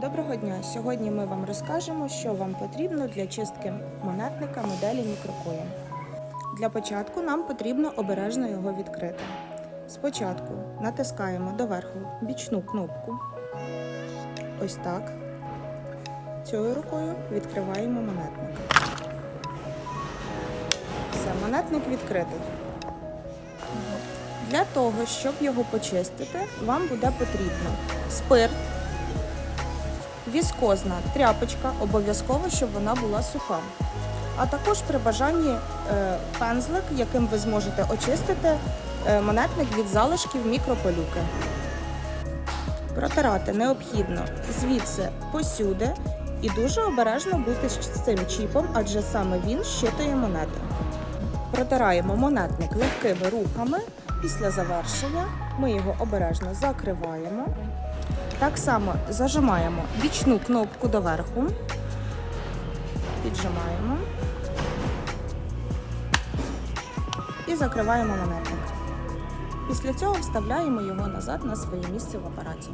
Доброго дня! Сьогодні ми вам розкажемо, що вам потрібно для чистки монетника моделі мікрокоїн. Для початку нам потрібно обережно його відкрити. Спочатку натискаємо доверху бічну кнопку. Ось так. Цією рукою відкриваємо монетник. Все, монетник відкритий. Для того, щоб його почистити, вам буде потрібно спирт, віскозна тряпочка, обов'язково, щоб вона була суха. А також при бажанні е, пензлик, яким ви зможете очистити е, монетник від залишків мікропилюки. Протирати необхідно звідси посюди і дуже обережно бути з цим чіпом, адже саме він щитує монети. Протираємо монетник легкими рухами. Після завершення ми його обережно закриваємо. Так само зажимаємо бічну кнопку доверху, піджимаємо і закриваємо монетник. Після цього вставляємо його назад на своє місце в апараті.